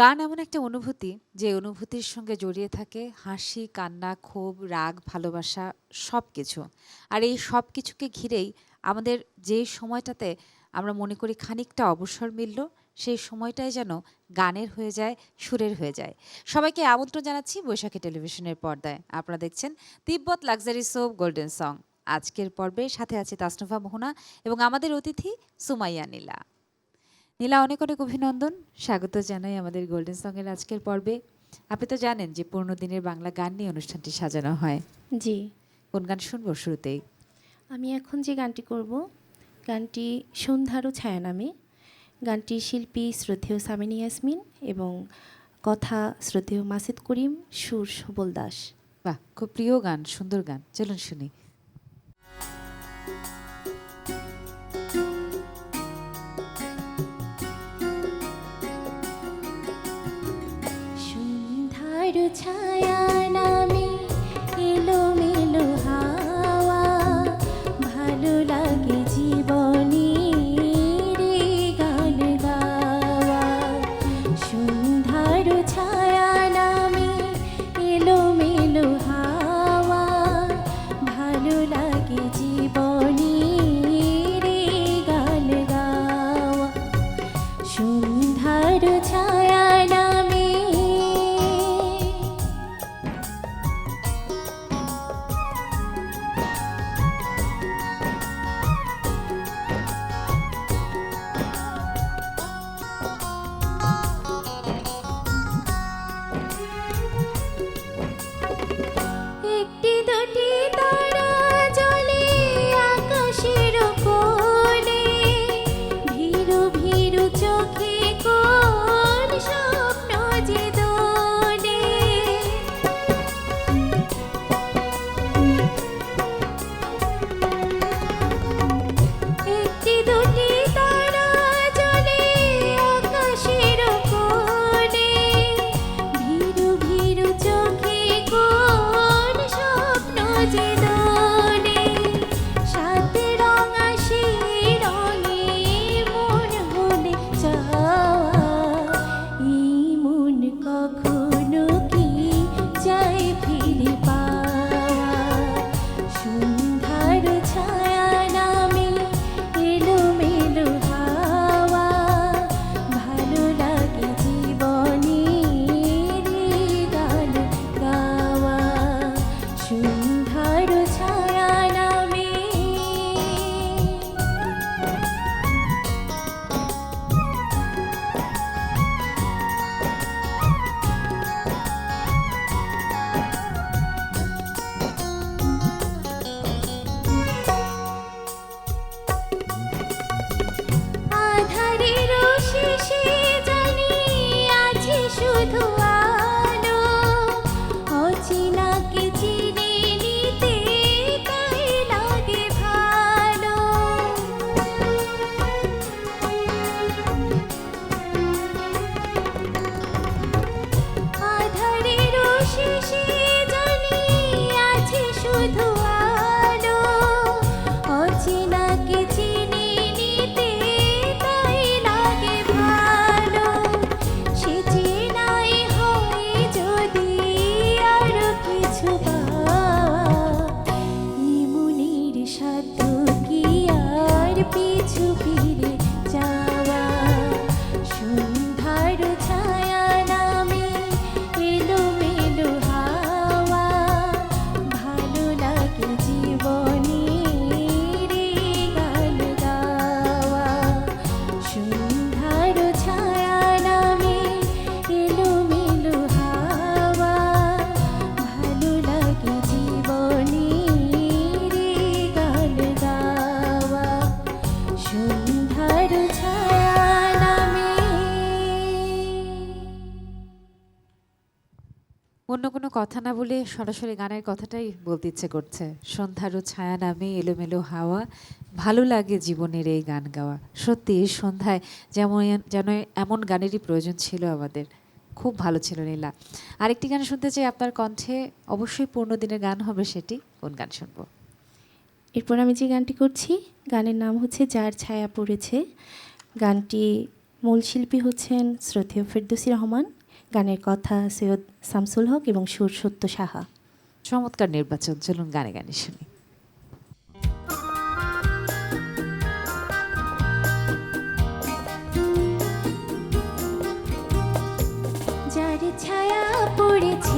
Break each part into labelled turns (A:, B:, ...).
A: গান এমন একটা অনুভূতি যে অনুভূতির সঙ্গে জড়িয়ে থাকে হাসি, কান্না, ক্ষোভ, রাগ, ভালোবাসা সব কিছু আর এই সব কিছুকে ঘিরেই আমাদের যে সময়টাতে আমরা মনে করি খানিকটা অবসর মিলল, সেই সময়টাই যেন গানের হয়ে যায়, সুরের হয়ে যায়। সবাইকে আমন্ত্রণ জানাচ্ছি বৈশাখী টেলিভিশনের পর্দায়। আপনারা দেখছেন Tibet luxury soap golden song. আজকের পর্বে সাথে আছে তাসনুফা মোহনা এবং আমাদের অতিথি সুমাইয়া নীলা। নীলা অনেক অনেক অভিনন্দন। স্বাগত জানাই আমাদের গোল্ডেন সঙ্গের আজকের পর্বে। আপনি তো জানেন যে পুরনো দিনের বাংলা গান নিয়ে অনুষ্ঠানটি সাজানো হয়।
B: জি।
A: কোন গান শুনব শুরুতেই?
B: আমি এখন যে গানটি করব গানটি সন্ধ্যারও ছায়া নামে। গানটি শিল্পী শ্রদ্ধেয় সামিনী ইয়াসমিন এবং কথা শ্রদ্ধেয় মাসিদ করিম সুর সবল দাস।
A: বাহ খুব প্রিয় গান সুন্দর গান। চলুন শুনি। না বলে সরাসরি গানের কথাটাই বলতে ইচ্ছে করছে। সন্ধ্যারও ছায়া নামে এলোমেলো হাওয়া, ভালো লাগে জীবনের এই গান গাওয়া। সত্যি, এই সন্ধ্যায় যেমন, যেন এমন গানেরই প্রয়োজন ছিল আমাদের। খুব ভালো ছিল নীলা। আরেকটি গান শুনতে চাই আপনার কণ্ঠে। অবশ্যই পূর্ণ দিনের গান হবে সেটি। কোন গান শুনব?
B: এরপর আমি যে গানটি করছি, গানের নাম হচ্ছে যার ছায়া পড়েছে গানটি
A: মূল শিল্পী হচ্ছেন শ্রদ্ধেয় ফেরদৌসি রহমান। গানের কথা সৈয়দ শামসুল হক এবং সুর সত্য সাহা।
C: চমৎকার নির্বাচন চলুন গানে গানে শুনি।
A: যার ছায়া পড়েছে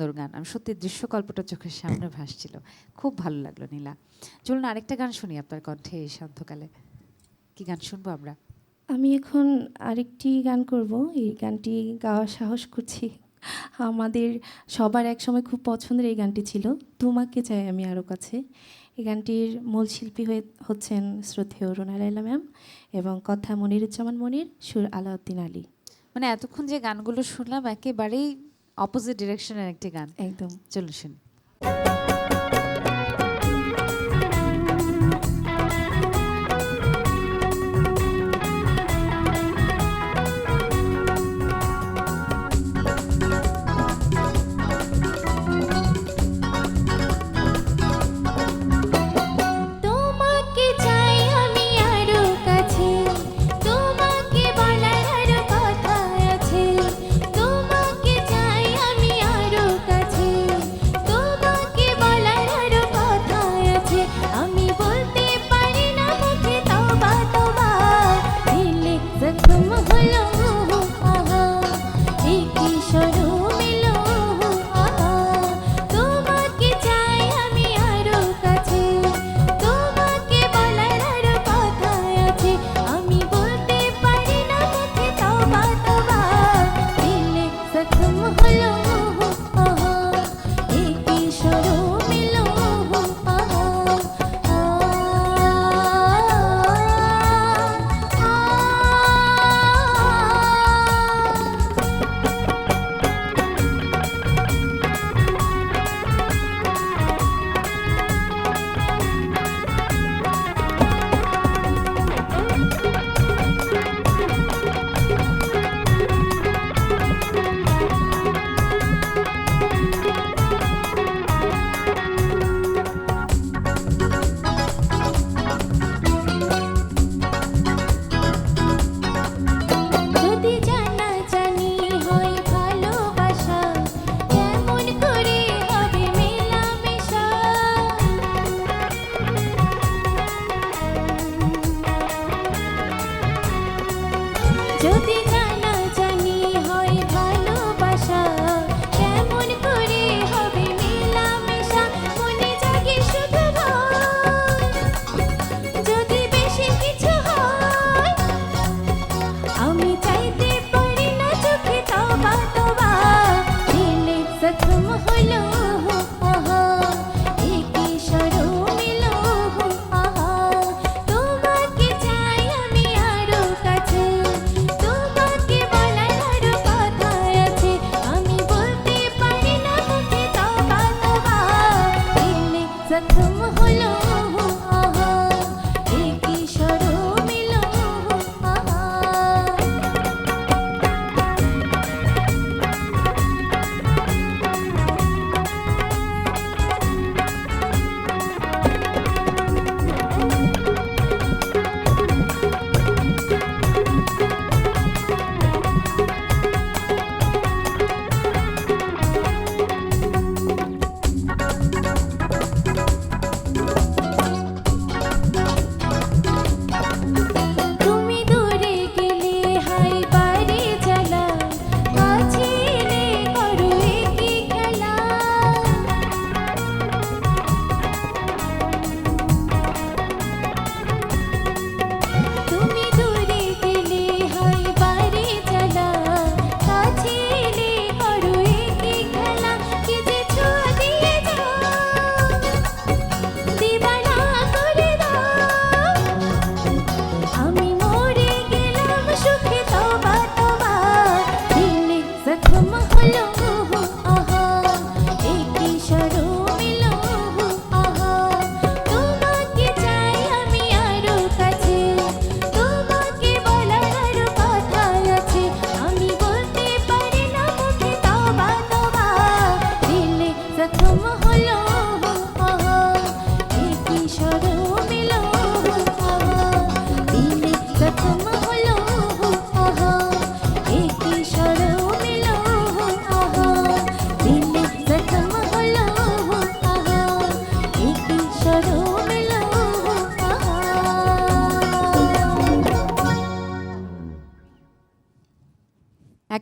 C: সুন্দর গান। আমি সত্যি দৃশ্যকল্পটা চোখের সামনে ভাসছিল। খুব ভালো লাগল নীলা। চলুন আরেকটা গান শুনি আপনার কণ্ঠে এই শান্তকালে কি গান শুনব আমরা?
A: আমি এখন আরেকটি গান করব। এই গানটি গাওয়ার সাহস করছি। আমাদের সবার এক সময় খুব পছন্দের এই গানটি ছিল তোমাকে চাই আমি আরও কাছে। এই গানটির মূল শিল্পী হয়ে হচ্ছেন শ্রদ্ধেয় রোনা লাইলা ম্যাম এবং কথা মনিরুজ্জামান মনির সুর আলাউদ্দিন আলী।
C: মানে এতক্ষণ যে গানগুলো শুনলাম একেবারেই অপোজিট ডিরেকশনের একটি গান।
A: একদম।
C: চলুন শুনি।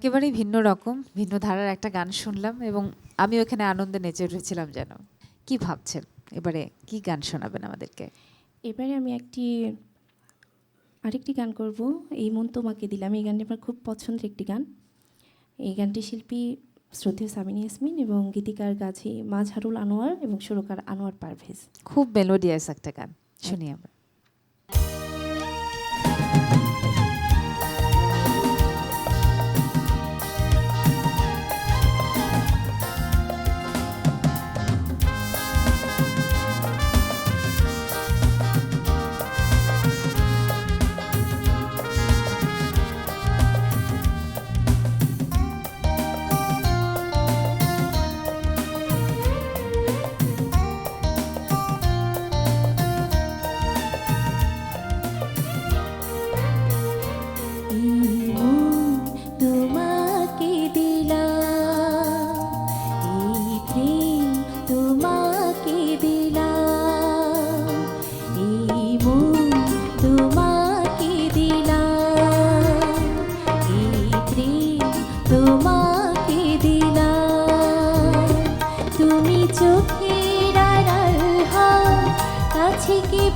C: একেবারেই ভিন্ন রকম ভিন্ন ধারার একটা গান শুনলাম এবং আমি ওখানে আনন্দে নেচে উঠেছিলাম যেন। কি ভাবছেন? এবারে কি গান শোনাবেন আমাদেরকে?
A: এবারে আমি একটি আরেকটি গান করব। এই মন তোমাকে দিলাম এই গানটি আমার খুব পছন্দের একটি গান। এই গানটি শিল্পী শ্রদ্ধেয় সামিনী ইয়াসমিন এবং গীতিকার গাছি মাঝহারুল আনোয়ার এবং সুরকার আনোয়ার পারভেজ।
C: খুব মেলোডিয়াস একটা গান। শুনি আমরা।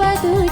A: ಬದುಕ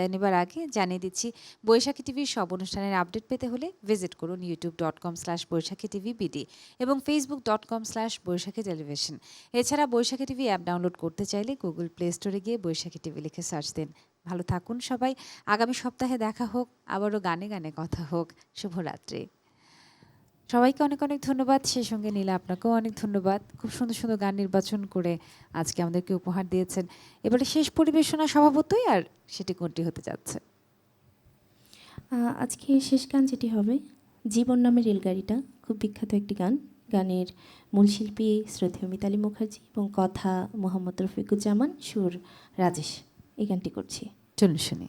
C: বিদায় নেবার আগে জানিয়ে দিচ্ছি, বৈশাখী টিভির সব অনুষ্ঠানের আপডেট পেতে হলে ভিজিট করুন YouTube dot com slash Baishakhi TV BD এবং Facebook dot com slash Baishakhi television এছাড়া বৈশাখী টিভি অ্যাপ ডাউনলোড করতে চাইলে গুগল প্লে স্টোরে গিয়ে বৈশাখী টিভি লিখে সার্চ দিন। ভালো থাকুন সবাই। আগামী সপ্তাহে দেখা হোক, আবারও গানে গানে কথা হোক। শুভরাত্রি। সবাইকে অনেক অনেক ধন্যবাদ। সেই সঙ্গে নীলা আপনাকেও অনেক ধন্যবাদ। খুব সুন্দর সুন্দর গান নির্বাচন করে আজকে আমাদেরকে উপহার দিয়েছেন। এবারে শেষ পরিবেশনা স্বভাবতই আর সেটি কোনটি হতে যাচ্ছে?
A: আজকে শেষ গান যেটি হবে জীবন নামের রেলগাড়িটা। খুব বিখ্যাত একটি গান। গানের মূল শিল্পী শ্রদ্ধেয় মিতালি মুখার্জি এবং কথা মোহাম্মদ রফিকুজ্জামান সুর রাজেশ। এই গানটি করছি।
C: চলুন শুনি।